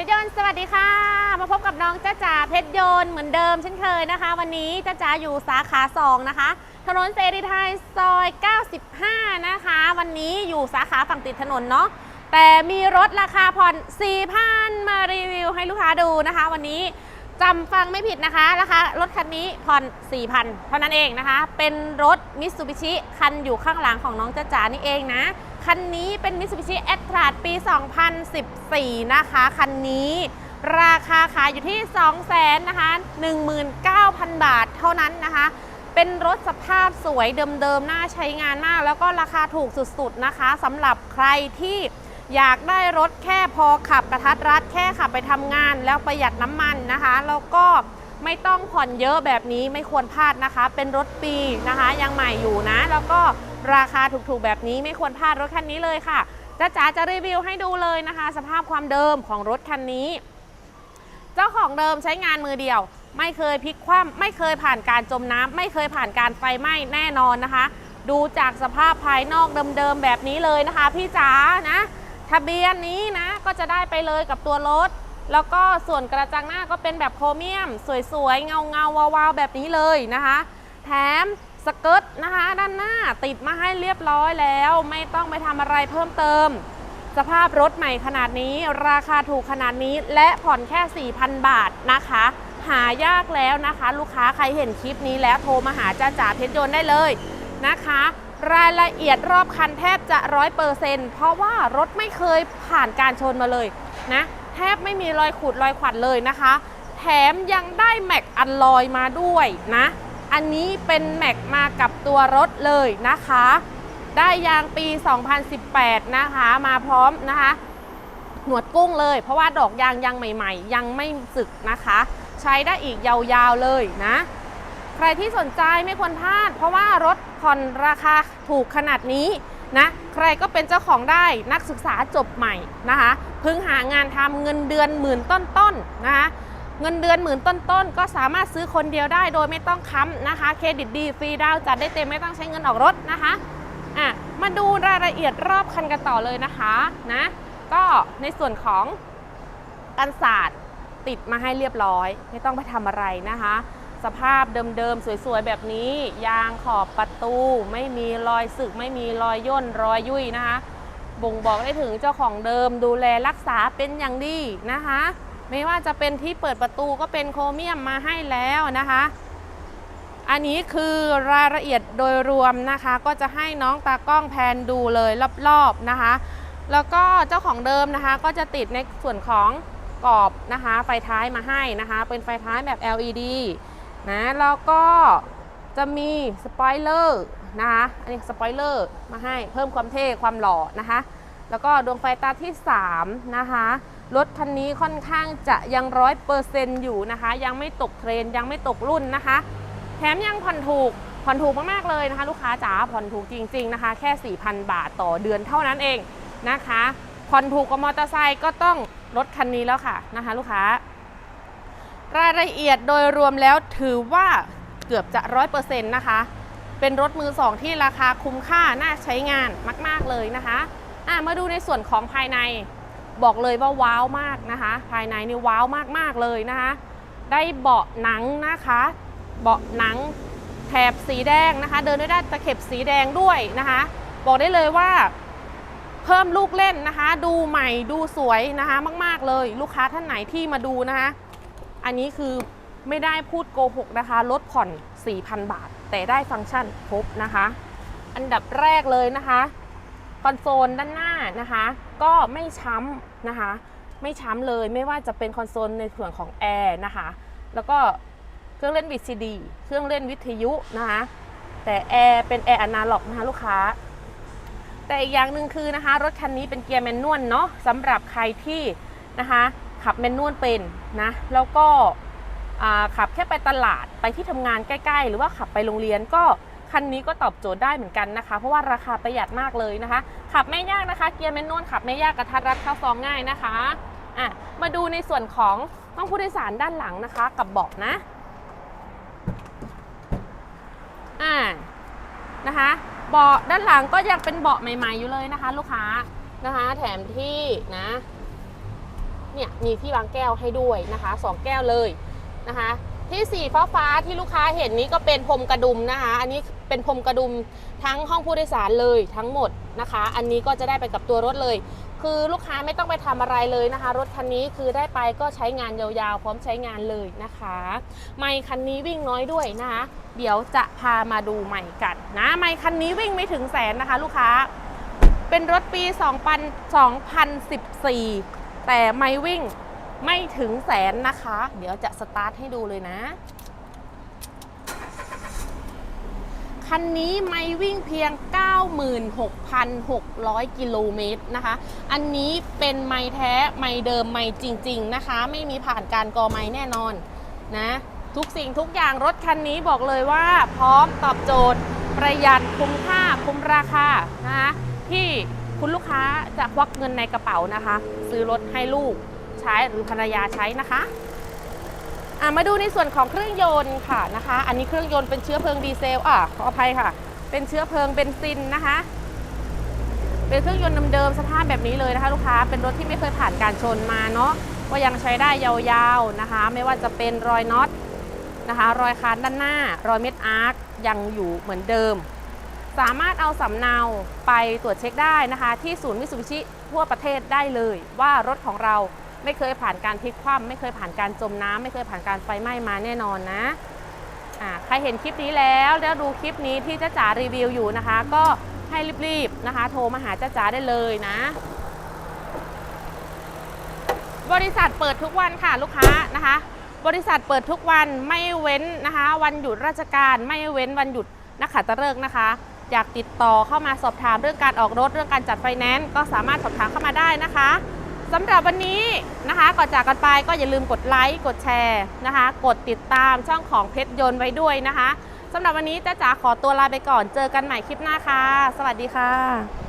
ชรยนต์สวัสดีค่ะ มาพบกับน้องจ้าจ๋าเพชรยนต์เหมือนเดิมเช่นเคยนะคะ วันนี้จ้าจ๋าอยู่สาขา2นะคะถนนเสรีไทยซอย 95 นะคะ วันนี้อยู่สาขาฝั่งติดถนนเนาะแต่มีรถราคาผ่อน 4,000 มารีวิวให้ลูกค้าดูนะคะ วันนี้ จำฟังไม่ผิดนะคะราคารถคันนี้ผ่อน4,000 เท่านั้นเองนะคะ เป็นรถมิตซูบิชิคันอยู่ข้างหลังของน้องจ้าจ๋านี่เองนะ คันนี้เป็นมิตซูบิชิแอตราดปี 2014 นะคะ คันนี้ราคาขายอยู่ที่ 200,000นะคะ19,000 บาทเท่านั้นนะคะ เป็นรถสภาพสวยเดิมๆ น่าใช้งานมาก แล้วก็ราคาถูกสุดๆนะคะสำหรับใครที่ อยากได้รถแค่พอขับกระทัดรัดแค่ขับไปทำงาน แล้วประหยัดน้ำมันนะคะแล้วก็ไม่ต้องผ่อนเยอะแบบนี้ไม่ควรพลาดนะคะ เป็นรถปีนะคะ ยังใหม่อยู่นะ แล้วก็ราคาถูกๆ แบบนี้ไม่ควรพลาดรถคันนี้เลยค่ะจ้าจ๋าจะรีวิวให้ดูเลยนะคะ สภาพความเดิมของรถคันนี้ เจ้าของเดิมใช้งานมือเดียว ไม่เคยพลิกคว่ำไม่เคยผ่านการจมน้ำไม่เคยผ่านการไฟไหม้แน่นอนนะคะ ดูจากสภาพภายนอกเดิมๆแบบนี้เลยนะคะ พี่จ๋านะ ทะเบียนนี้นะก็จะได้ไปเลยกับตัวรถ แล้วก็ส่วนกระจังหน้าก็เป็นแบบโครเมียม สวยๆ เงาเงาๆวาวๆ แบบนี้เลยนะคะ แถมสเกิร์ตนะคะ ด้านหน้าติดมาให้เรียบร้อยแล้ว ไม่ต้องไปทำอะไรเพิ่มเติม สภาพรถใหม่ขนาดนี้ ราคาถูกขนาดนี้และผ่อนแค่ 4,000 บาทนะคะ หายากแล้วนะคะ ลูกค้าใครเห็นคลิปนี้แล้วโทรมาหาจ้าจ๋าเพชรยนต์ได้เลยนะคะ รายละเอียดรอบคันแทบจะร้อยเปอร์เซ็นต์เพราะว่ารถไม่เคยผ่านการชนมาเลยนะแทบไม่มีรอยขูดรอยขวัดเลยนะคะ แถมยังได้แม็กอันลอยมาด้วยนะ อันนี้เป็นแม็กมากับตัวรถเลยนะคะ ได้ยางปี 2018 นะคะมาพร้อมนะคะ หนวดกุ้งเลย เพราะว่าดอกยางยังใหม่ ๆ ยังไม่สึกนะคะ ใช้ได้อีกยาวๆเลยนะ ใครที่สนใจไม่ควรพลาด เพราะว่ารถ ผ่อนราคาถูกขนาดนี้นะใครก็เป็นเจ้าของได้นักศึกษาจบใหม่นะคะเพิ่งหางานทำเงินเดือนหมื่นต้นๆนะคะเงินเดือนหมื่นต้นๆ ก็สามารถซื้อคนเดียวได้โดยไม่ต้องค้ำนะคะ เครดิตดีฟรีดาวจัดได้เต็มไม่ต้องใช้เงินออกรถนะคะอะมาดูรายละเอียดรอบคันกันต่อเลยนะคะนะก็ในส่วนของกันศาสตร์ติดมาให้เรียบร้อย ไม่ต้องไปทำอะไรนะคะ สภาพเดิมๆ สวยๆ แบบนี้ ยางขอบประตู ไม่มีรอยสึก ไม่มีรอยย่นรอยยุ่ยนะคะ บ่งบอกได้ถึงเจ้าของเดิมดูแลรักษาเป็นอย่างดีนะคะ ไม่ว่าจะเป็นที่เปิดประตูก็เป็นโครเมียมมาให้แล้วนะคะ อันนี้คือรายละเอียดโดยรวมนะคะ ก็จะให้น้องตากล้องแพนดูเลยรอบๆนะคะ แล้วก็เจ้าของเดิมนะคะ ก็จะติดในส่วนของกรอบนะคะ ไฟท้ายมาให้นะคะ เป็นไฟท้ายแบบ LED นะแล้วก็จะมีสปอยเลอร์นะคะอันนี้สปอยเลอร์มาให้เพิ่มความเท่ความหล่อนะคะ แล้วก็ดวงไฟตาที่ 3 นะคะรถคันนี้ค่อนข้างจะยังร้อยเปอร์เซนต์อยู่นะคะ ยังไม่ตกเทรนยังไม่ตกรุ่นนะคะ แถมยังผ่อนถูกผ่อนถูกมากๆเลยนะคะ ลูกค้าจ๋าผ่อนถูกจริง ๆนะคะ แค่ 4,000 บาทต่อเดือนเท่านั้นเองนะคะผ่อนถูกกว่ามอเตอร์ไซค์ก็ต้องรถคันนี้แล้วค่ะนะคะ ลูกค้า รายละเอียดโดยรวมแล้วถือว่าเกือบจะร้อยเปอร์เซ็นต์นะคะ เป็นรถมือสองที่ราคาคุ้มค่าน่าใช้งานมาก ๆเลยนะคะะมาดูในส่วนของภายในบอกเลยว่าว้าวมากนะคะ ภายในนี่ว้าวมากๆเลยนะคะ ได้เบาะหนังนะคะ เบาะหนังแถบสีแดงนะคะ เดินด้วยด้านตะเข็บสีแดงด้วยนะคะ บอกได้เลยว่าเพิ่มลูกเล่นนะคะ ดูใหม่ดูสวยนะคะ มาก ๆเลย ลูกค้าท่านไหนที่มาดูนะคะ อันนี้คือไม่ได้พูดโกหกนะคะ ลดผ่อน 4,000 บาท แต่ได้ฟังก์ชันครบนะคะ อันดับแรกเลยนะคะ คอนโซลด้านหน้านะคะ ก็ไม่ช้ำนะคะ ไม่ช้ำเลยไม่ว่าจะเป็นคอนโซลในส่วนของแอร์นะคะ แล้วก็เครื่องเล่น VCD เครื่องเล่นวิทยุนะคะ แต่แอร์เป็นแอร์อนาล็อกนะคะลูกค้า แต่อีกอย่างหนึ่งคือนะคะ รถคันนี้เป็นเกียร์แมนนวลเนาะสำหรับใครที่นะคะ ขับแมนนวลเป็นนะ แล้วก็ขับแค่ไปตลาดไปที่ทำงานใกล้ ๆ หรือว่าขับไปโรงเรียนก็คันนี้ก็ตอบโจทย์ได้เหมือนกันนะคะ เพราะว่าราคาประหยัดมากเลยนะคะ ขับไม่ยากนะคะ เกียร์แมนนวลขับไม่ยากกระทัดรัดเข้าซองง่ายนะคะอะมาดูในส่วนของห้องผู้โดยสารด้านหลังนะคะ กับเบาะนะอ่านะคะเบาะด้านหลังก็ยังเป็นเบาะใหม่ ๆ อยู่เลยนะคะ ลูกค้านะคะ แถมที่นะ เนี่ยมีที่วางแก้วให้ด้วยนะคะสองแก้วเลยนะคะ ที่สีฟ้าฟ้าที่ลูกค้าเห็นนี้ก็เป็นพรมกระดุมนะคะ อันนี้เป็นพรมกระดุมทั้งห้องผู้โดยสารเลยทั้งหมดนะคะ อันนี้ก็จะได้ไปกับตัวรถเลย คือลูกค้าไม่ต้องไปทำอะไรเลยนะคะ รถคันนี้คือได้ไปก็ใช้งานยาวๆ พร้อมใช้งานเลยนะคะ ไม่คันนี้วิ่งน้อยด้วยนะคะ เดี๋ยวจะพามาดูใหม่กันนะไม่คันนี้วิ่งไม่ถึงแสนนะคะ ลูกค้า เป็นรถปี 2000 2014 แต่ไม่วิ่งไม่ถึงแสนนะคะ เดี๋ยวจะสตาร์ทให้ดูเลยนะ คันนี้ไม่วิ่งเพียง 96,600 กิโลเมตรนะคะ อันนี้เป็นไม้แท้ไม้เดิมไม้จริง ๆ นะคะ ไม่มีผ่านการกอไม้แน่นอนนะทุกสิ่งทุกอย่างรถคันนี้บอกเลยว่า พร้อมตอบโจทย์ประหยัดคุ้มค่าคุ้มราคานะคะที่ คุณลูกค้าจะควักเงินในกระเป๋านะคะ ซื้อรถให้ลูกใช้หรือภรรยาใช้นะคะมาดูในส่วนของเครื่องยนต์ค่ะนะคะ อันนี้เครื่องยนต์เป็นเชื้อเพลิงดีเซลอะขออภัยค่ะ เป็นเชื้อเพลิงเบนซินนะคะ เป็นเครื่องยนต์เดิมๆสภาพแบบนี้เลยนะคะ ลูกค้าเป็นรถที่ไม่เคยผ่านการชนมาเนาะก็ยังใช้ได้ยาวๆนะคะ ไม่ว่าจะเป็นรอยน็อตนะคะ รอยคานด้านหน้า รอยเม็ดอาร์คยังอยู่เหมือนเดิม สามารถเอาสำเนาไปตรวจเช็คได้นะคะ ที่ศูนย์มิตซูบิชิทั่วประเทศได้เลย ว่ารถของเราไม่เคยผ่านการพลิกคว่ำไม่เคยผ่านการจมน้ำไม่เคยผ่านการไฟไหม้มาแน่นอนนะใครเห็นคลิปนี้แล้วแล้วดูคลิปนี้ที่จ้าจ๋ารีวิวอยู่นะคะ ก็ให้รีบๆนะคะ โทรมาหาจ้าจ๋าได้เลยนะ บริษัทเปิดทุกวันค่ะลูกค้านะคะ บริษัทเปิดทุกวันไม่เว้นนะคะ วันหยุดราชการไม่เว้นวันหยุดนักขัตฤกษ์นะคะ อยากติดต่อเข้ามาสอบถามเรื่องการออกรถเรื่องการจัดไฟแนนซ์ก็สามารถสอบถามเข้ามาได้นะคะสำหรับวันนี้นะคะก่อนจากกันไปก็อย่าลืมกดไลค์กดแชร์นะคะ กดติดตามช่องของเพชรยนต์ไว้ด้วยนะคะสำหรับวันนี้จ้าจ๋าขอตัวลาไปก่อนเจอกันใหม่คลิปหน้าค่ะ สวัสดีค่ะ